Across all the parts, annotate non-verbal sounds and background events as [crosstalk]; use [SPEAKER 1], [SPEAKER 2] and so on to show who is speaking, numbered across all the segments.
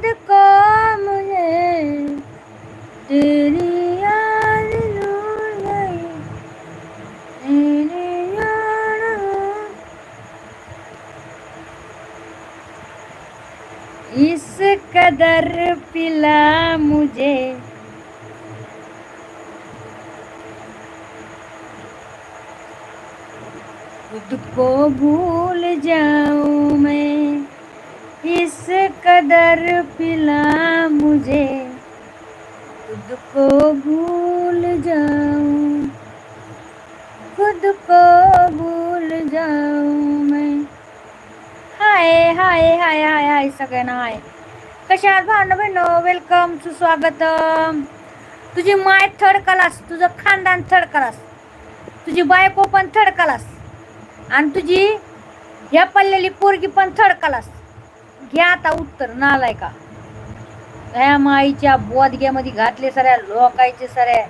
[SPEAKER 1] याद को मुझे तेरी याद भूल गई तेरी याद इस कदर पिला मुझे। खुद को भूल जाऊं मैं। किस कदर पिला मुझे खुद को भूल जाऊं खुद को भूल जाऊं मैं। हाय हाय हाय हाय हाय सगळ्यांना हाय। कशा आहात भावना बहिणो वेलकम सुस्वागतम तुझी माय थर्ड क्लास तुझं खानदान थर्ड क्लास तुझी बायको पण थर्ड क्लास आणि तुझी ह्या पडलेली पोरगी पण थर्ड क्लास घ्या आता उत्तर नालाय का? ह्या माईच्या बोधग्यामध्ये घातले सऱ्या लोकायचे सऱ्या.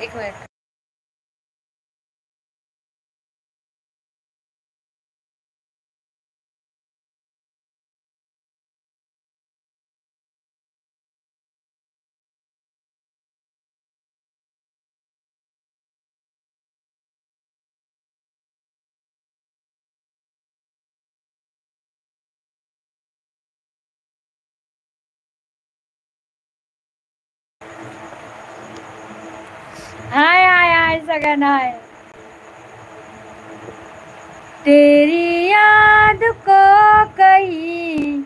[SPEAKER 1] एक मिनिट. हाय हाय हाय, सगन, हाय। तेरी याद को कहीं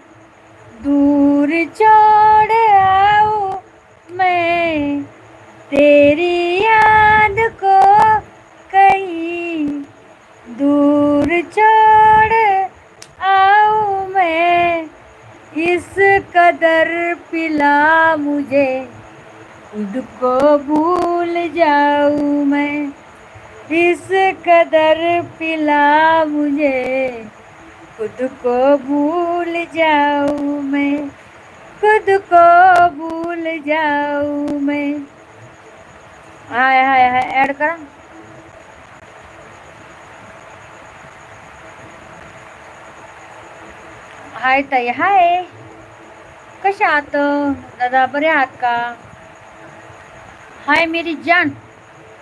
[SPEAKER 1] दूर छोड़ आऊँ मैं? तेरी याद को कहीं दूर छोड़ आऊँ मैं? इस कदर पिला मुझे। खुद को भूल जाऊँ मैं। इस कदर पिला मुझे। खुद को भूल जाऊँ मैं। खुद को भूल जाऊँ मैं। हाय हाय हाय ऍड करा। हाय ताई, हाय। कशा आहात दादा, बरे आहात का? हाय मेरी जान।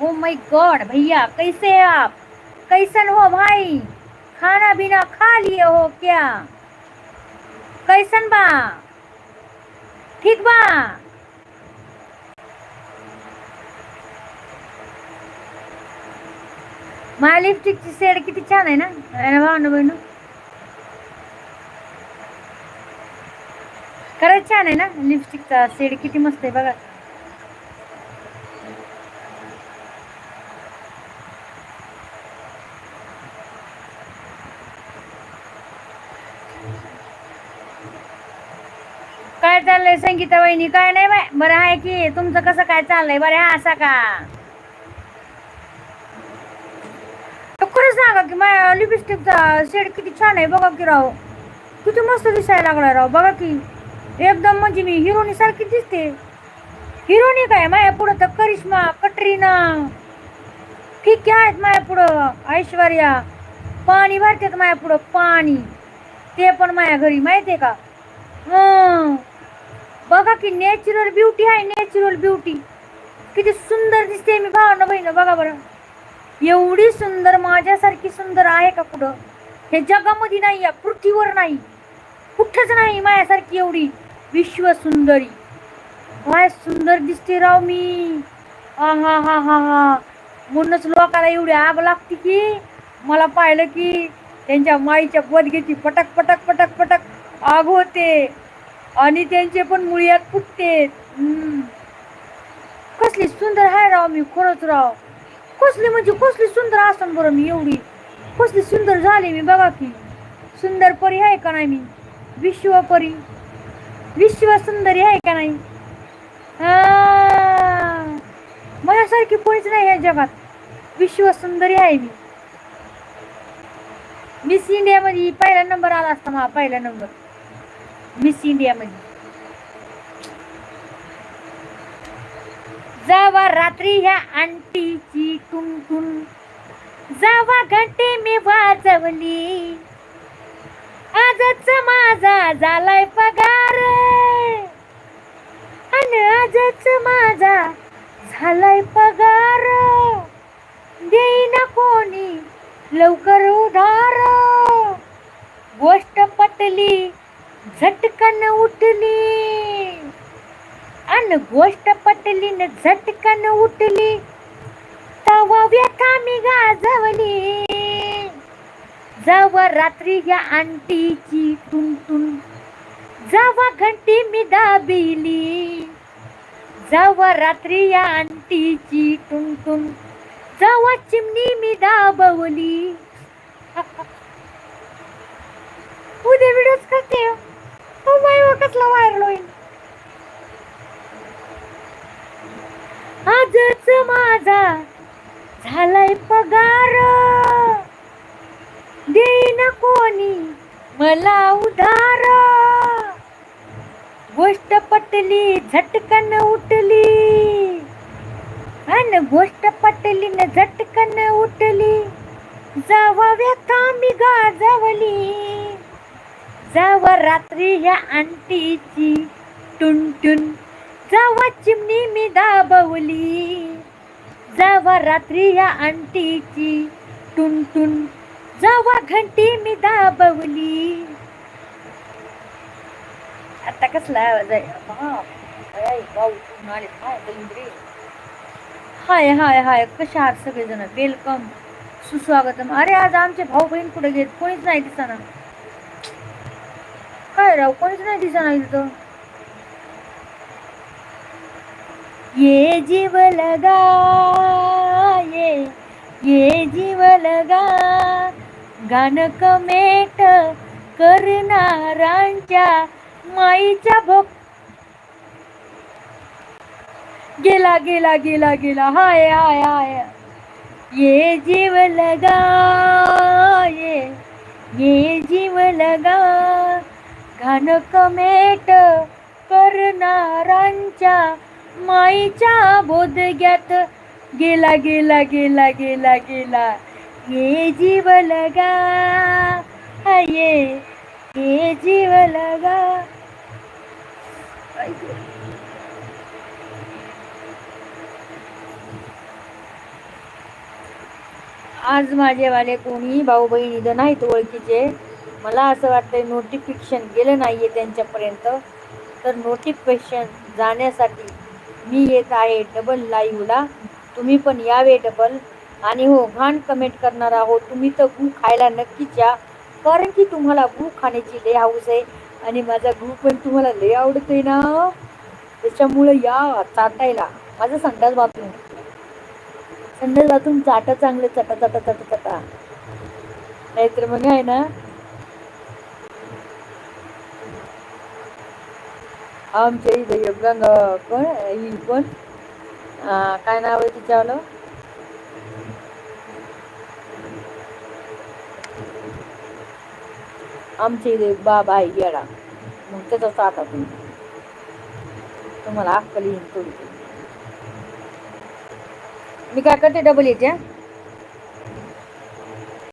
[SPEAKER 1] ओ माय गॉड भैया, कैसे हैं आप? कैसन हो भाई? खाना पीना खा लिए हो क्या? कैसन बा? ठीक बा? माझ्या लिपस्टिकची शेड किती छान आहे ना? भावना बहिणू खरंच छान आहे ना? लिपस्टिकचा शेड किती मस्त आहे बघा। काय चाललंय संगीता वहिनी? काय नाही बाय. बरं आहे की. तुमचं कसं काय चाललंय? बरं आहे असा का? खरंच खरं सांगा की माझ्या लिपस्टिकचा शेड किती छान आहे बघा की राव. किती मस्त दिसायला लागला राव. बघा की. एकदम म्हणजे मी हिरोनी सारखी दिसते. हिरोनी काय? माझ्या पुढं तर करिश्मा कटरीना. ठीक आहेत माझ्या पुढं? ऐश्वर्या. पाणी भरतात माझ्या पुढं. पाणी. ते पण माझ्या घरी. माहिती आहे का? हं. बघा की नॅचरल ब्युटी आहे नॅचरल ब्युटी किती सुंदर दिसते मी भावना बहिण बघा बरं. एवढी सुंदर माझ्यासारखी सुंदर आहे का कुठं? हे जगामध्ये नाही आहे पृथ्वीवर नाही. कुठंच नाही माझ्यासारखी एवढी विश्व सुंदरी. काय सुंदर दिसते राव मी. हा हा हा हा हा. म्हणूनच लोकाला एवढी आग लागते की मला पाहिलं की त्यांच्या माईच्या बोदगेची पटक पटक पटक पटक आग होते. आणि त्यांचे पण मुळ्यात फुटते. कसली सुंदर आहे राव मी खरंच राव. कसली म्हणजे कसली सुंदर असन बरं मी एवढी. कसली सुंदर झाली मी बघा की. सुंदर परी आहे का नाही मी? विश्व परी. विश्व सुंदरी आहे का नाही? हा. माझ्यासारखी कोणीच नाही या जगात. विश्व सुंदरी आहे मी. मिस इंडियामध्ये पहिला नंबर आला असता मला पहिला नंबर मिस इंडियामध्ये जावा रात्री ह्या आंटीची टुन जावा घंटी मी वाजवली. आजच माझा झालाय पगार. आणि आजच माझा झालाय पगार. देईना कोणी लवकर उधार. गोष्ट पटली. झटकन उठली. अन गोष्ट पटली न झटकन उठली. तवा व्यथा मी गाजवली. जावा रात्री या आंटीची टुनटुन जावा घंटी मी दाबिली. जावा रात्री या आंटीची टुनटुन जावा चिमणी मी दाबवली. [laughs] उद्या व्हिडिओच करते हो. तो बाई कसला व्हायरल होईल. आजच माझा झालाय पगार. देईन कोणी मला उधार. गोष्ट पटली झटकन उठली. अन गोष्ट पटली न झटकन उठली. जावा व्यथा मी गाजवली. जावा रात्री या आंटीची टुनटुन. जावा चिमणी मी दाबवली. जावा रात्री या आंटीची टुनटुन. जावा घंटी मी दाबवली. आता कसला आवाज आहे? हाय, हाय हाय कसे कशा आहात सगळेजण? वेलकम सुस्वागतम. अरे आज आमचे भाऊ बहीण कुठे गेले? कोणीच नाही दिसणार काय राव? कोणीच नाही दिसना इथं. ये जीव लगा ये ये जीव लगा. गाणं कमेट करणारांच्या माईचा भोग. गेला गेला गेला गेला. हाय हाय हाय. ये जीव लगा ये ये जीव लगा. घाण कमेट करणारांच्या माईच्या बोधग्यात गेला गेला गेला गेला गेला. ये जीव लगा हा, ये ये जीव लगा. आज माझेवाले कोणी भाऊ बहीण इथं नाहीत ओळखीचे. मला असं वाटतंय नोटिफिकेशन गेलं नाही आहे त्यांच्यापर्यंत तर नोटिफिकेशन जाण्यासाठी मी येत आहे डबल लाईव्हला तुम्ही पण यावे डबल आणि हो घाण कमेंट करणार आहोत. तुम्ही तर गू खायला नक्कीच या. कारण की तुम्हाला गू खाण्याची लय हाऊस आहे. आणि माझा गू पण तुम्हाला लय आवडतोय ना. त्याच्यामुळे या चाटायला. माझं संडास बाथरूम. संडास बाथरूम चाटा चांगलं चटा चटा चटा चटा. नाहीतर मग आहे ना आमच्या इथे एक गंगा कोण? ही कोण? काय नाव आहे तिच्यावालं आमच्या इथे एक बाबा आहे येडा. मग त्याचा चाटा तुम्ही तुम्हाला अक्कल येईल थोडी मी काय करते डबल येते